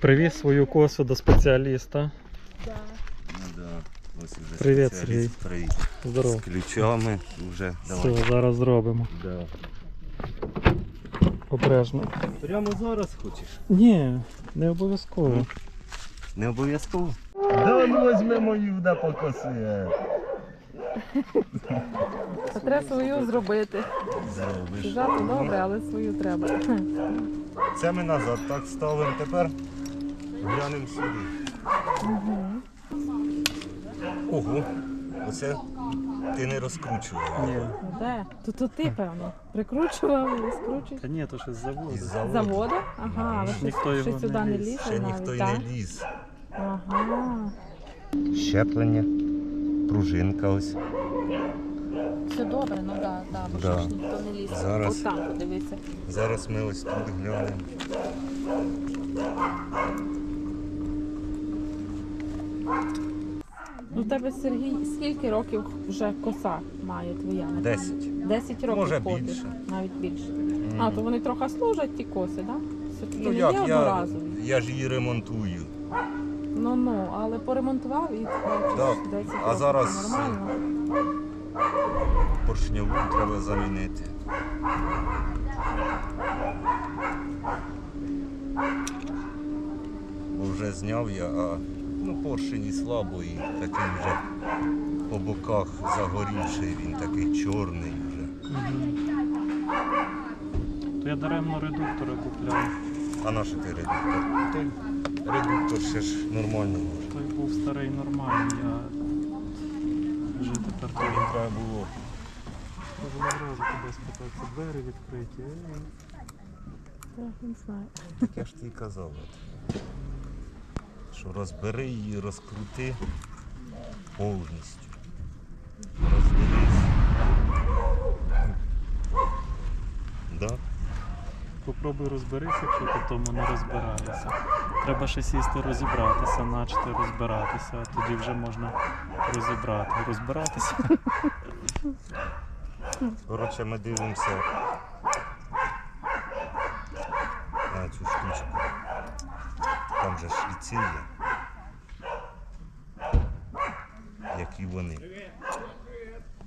Привіз свою косу до спеціаліста. Ну да. Ось уже Привіт, спеціаліст. Привіт. Здорово. З ключами вже. Давай. Все, зараз зробимо. Да. Обережно. Прямо зараз хочеш? Ні, не обов'язково. Не обов'язково. Да, ну візьми мою да покоси. Треба свою зробити. Зробиш. Жати добре, але свою треба. Це ми назад так ставимо. Тепер глянемо сюди. Ого. Оце ти не розкручував. Ні. Де? Тут то ти, певно. Прикручував і скручуєш. Та ні, то щось з заводу. Із заводу. Заводу? Ага, але Ніхто щось, його щось не сюди не ліз. лізе Ще ніхто навіть, й так? не ліз. Ага. Щеплення, пружинка ось. Все добре, ну да, да, бо Да. ж ніхто не лізе. Зараз. Там подивися. Зараз ми ось тут глянемо. Ну в тебе Сергій, скільки років вже коса має твоя? Десять. 10 років Може, ходиш, більше. навіть більше. А, то вони трохи служать ті коси, так? Да? Все-таки Ну не як, є я, одноразові. я ж її ремонтую. Ну ну, але поремонтував і бачиш, Так, 10 а років зараз- нормально. Поршневу треба замінити. Бо вже зняв я, а ну, поршень і слабо, і такий вже по боках загорівший, він такий чорний вже. То я даремно редуктора купляв. А наш ти редуктор? Той редуктор ще ж нормальний може. Той був старий нормальний, а вже тепер він треба було. Можу одразу тебе спитати, двері відкриті. Я не знаю. Так я ж ти казав. от. Що розбери її, розкрути повністю. Роздивись. Да? Попробуй розберися, якщо ти в тому не розбираєшся. Треба ще сісти розібратися, начати розбиратися, а тоді вже можна розібрати. Розбиратися. Коротше, ми дивимося на цю штучку. Там же шліці є. Які вони.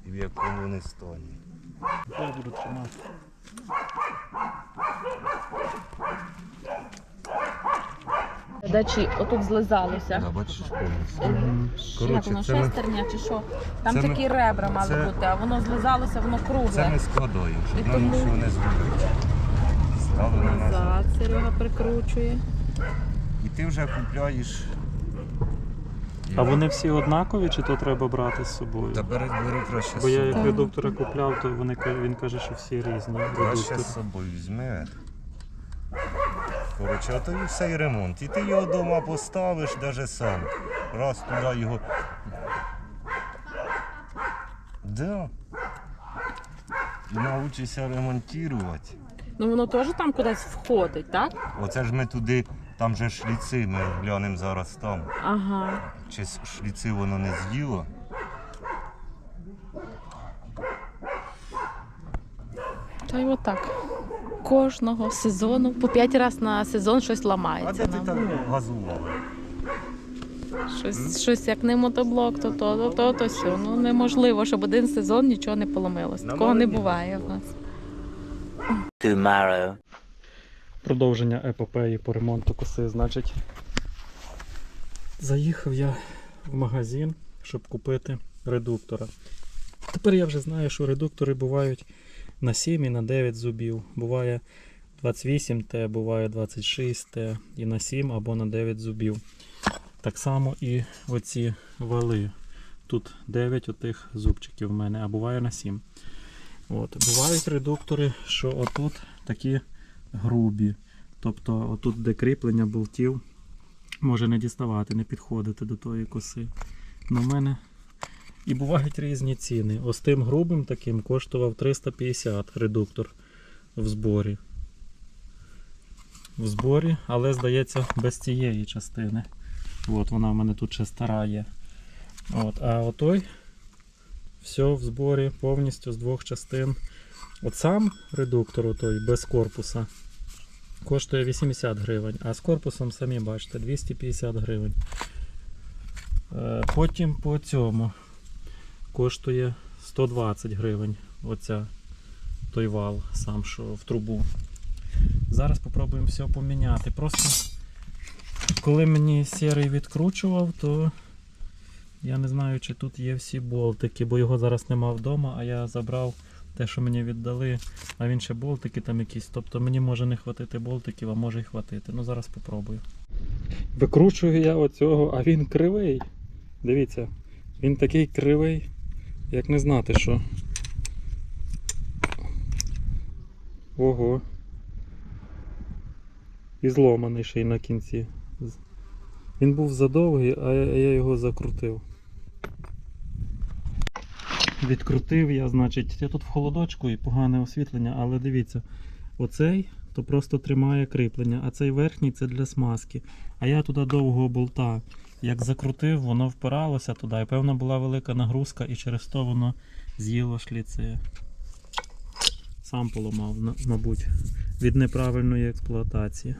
І в якому вони стані. Я буду тримати. Дачі, отут злизалося. Да, бачиш повністю. Як Коротше, воно, це ми- шестерня чи що? Там це ми- такі ребра мали це- бути, а воно злизалося, воно Це кругле. ми складаємо, І щоб нам тому- нічого не зробити. Назад. Назад Серега прикручує. І ти вже купляєш. А вони всі однакові, чи то треба брати з собою? Та бери, бери краще Бо я собою. як редуктора купляв, то вони, ка- він каже, що всі різні. Краще з собою візьми. Коротше, а то і все і ремонт. І ти його вдома поставиш навіть сам. Раз туди його. Да. І навчишся ремонтувати. Ну воно теж там кудись входить, так? Оце ж ми туди, там же шліци, ми глянемо зараз там. Ага. Чи шліци воно не з'їло? Та й отак. Кожного сезону, по п'ять разів на сезон щось А ламається де ти нам. так газувала? Щось, щось як не мотоблок, то то, то, то, то сьо. Ну неможливо, щоб один сезон нічого не поламилось. Такого не буває в нас. tomorrow. Продовження епопеї по ремонту коси. Значить, заїхав я в магазин, щоб купити редуктора. Тепер я вже знаю, що редуктори бувають на 7 і на 9 зубів. Буває 28 Т, буває 26 Т і на 7 або на 9 зубів. Так само і оці вали. Тут 9 отих зубчиків в мене, а буває на 7. От. Бувають редуктори, що отут такі грубі. Тобто отут, де кріплення болтів, може не діставати, не підходити до тої коси. Ну, в мене і бувають різні ціни. Ось тим грубим таким коштував 350 редуктор в зборі. В зборі, але здається, без цієї частини. От вона в мене тут ще стара є. От, а отой все в зборі повністю з двох частин. От сам редуктор, отой без корпуса, коштує 80 гривень, а з корпусом самі бачите 250 гривень. Е, Потім по цьому коштує 120 гривень. Оця той вал сам, що в трубу. Зараз спробуємо все поміняти. Просто коли мені сірий відкручував, то я не знаю, чи тут є всі болтики, бо його зараз нема вдома, а я забрав те, що мені віддали, а він ще болтики там якісь. Тобто мені може не хватити болтиків, а може й хватити. Ну зараз попробую. Викручую я оцього, а він кривий. Дивіться, він такий кривий, як не знати що. Ого. І зломаний ще й на кінці. Він був задовгий, а я його закрутив. Відкрутив я, значить, я тут в холодочку і погане освітлення, але дивіться, оцей то просто тримає кріплення, а цей верхній це для смазки. А я туди довгого болта як закрутив, воно впиралося туди, і певно була велика нагрузка, і через то воно з'їло шліци. Сам поламав, мабуть, від неправильної експлуатації.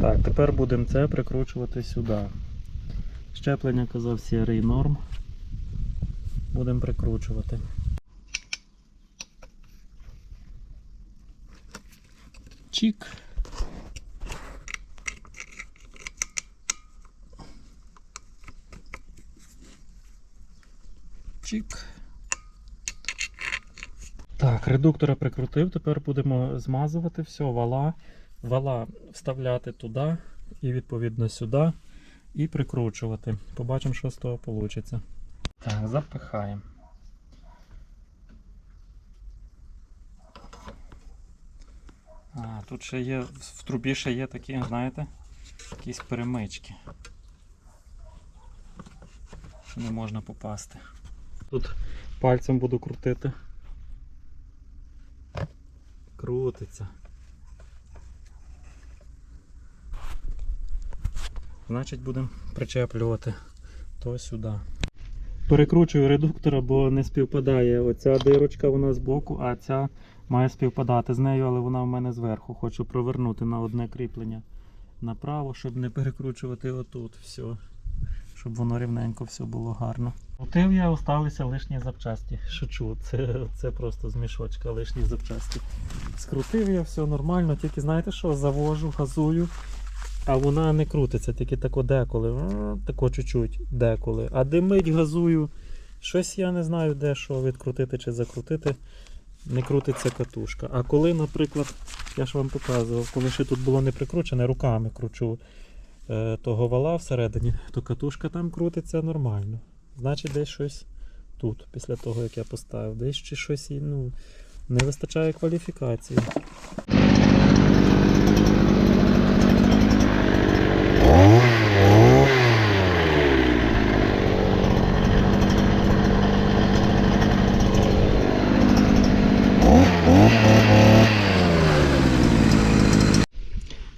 Так, тепер будемо це прикручувати сюди. Щеплення казав сірий норм. Будемо прикручувати. Чік. Чік. Так, редуктора прикрутив, тепер будемо змазувати все, вала. Вала вставляти туди і відповідно сюди і прикручувати. Побачимо, що з того вийде. Так, запихаємо. А, тут ще є, в трубі ще є такі, знаєте, якісь перемички. Не можна попасти. Тут пальцем буду крутити. Крутиться. Значить будемо причеплювати то сюди. Перекручую редуктора, бо не співпадає. Оця дирочка вона збоку, а ця має співпадати з нею, але вона в мене зверху. Хочу провернути на одне кріплення направо, щоб не перекручувати отут все. Щоб воно рівненько все було гарно. Крутив я, осталися лишні запчасті. Шучу, це, це просто з мішочка лишні запчасті. Скрутив я все нормально, тільки знаєте що, завожу, газую, а вона не крутиться, тільки тако деколи. Тако чуть-чуть деколи. А димить газую. Щось я не знаю, де що відкрутити чи закрутити. Не крутиться катушка. А коли, наприклад, я ж вам показував, коли ще тут було не прикручене, руками кручу того вала всередині, то катушка там крутиться нормально. Значить, десь щось тут, після того, як я поставив, десь щось ну, не вистачає кваліфікації.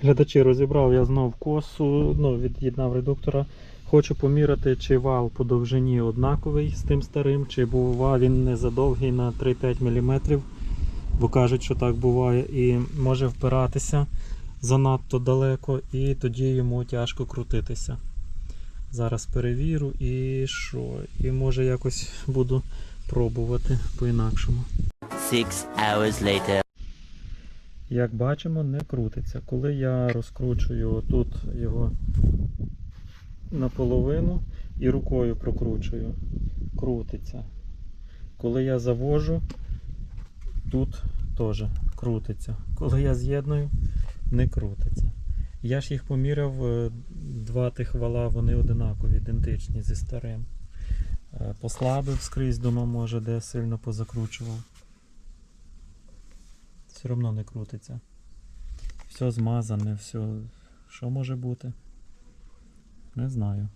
Глядачі розібрав я знов косу, ну, від'єднав редуктора. Хочу поміряти, чи вал по довжині однаковий з тим старим, чи був він не задовгий на 3-5 мм, бо кажуть, що так буває, і може впиратися занадто далеко, і тоді йому тяжко крутитися. Зараз перевірю і що? І може якось буду пробувати по-інакшому. Hours later. Як бачимо, не крутиться. Коли я розкручую тут його наполовину і рукою прокручую, крутиться. Коли я завожу, тут теж крутиться. Коли я з'єдную, не крутиться. Я ж їх поміряв, е, два тих вала, вони одинакові, ідентичні зі старим. Е, Послабив скрізь, думав, може, де сильно позакручував. Все одно не крутиться. Все змазане, все. Що може бути? Не знаю.